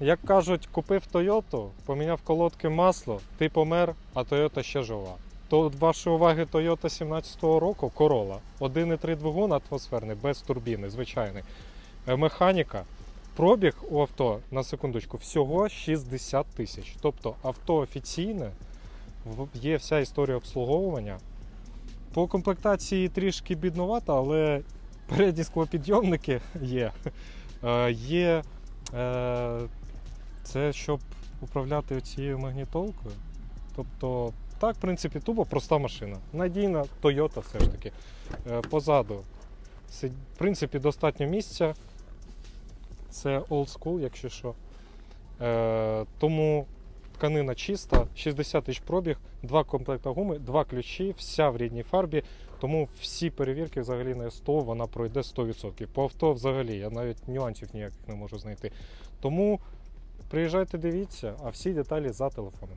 Як кажуть, купив Тойоту, поміняв колодки масло, ти помер, а Тойота ще жива. То вашої уваги Toyota 17-го року Corolla. 1,3 двигун атмосферний, без турбіни, звичайний. Е, Механіка. Пробіг у авто, на секундочку, всього 60 тисяч. Тобто авто офіційне, є вся історія обслуговування. По комплектації трішки бідновато, але передні склопідйомники є. Е, Є е, це щоб управляти цією магнітолкою. Тобто, так, в принципі, тупо проста машина. Надійна Toyota все ж таки. Е, Позаду. В принципі, достатньо місця. Це old school, якщо що. Е, тому тканина чиста, 60 тисяч пробіг, два комплекти гуми, два ключі, вся в рідній фарбі. Тому всі перевірки взагалі на 100 вона пройде 100%. По авто взагалі я навіть нюансів ніяких не можу знайти. Тому приїжджайте, дивіться, а всі деталі за телефоном.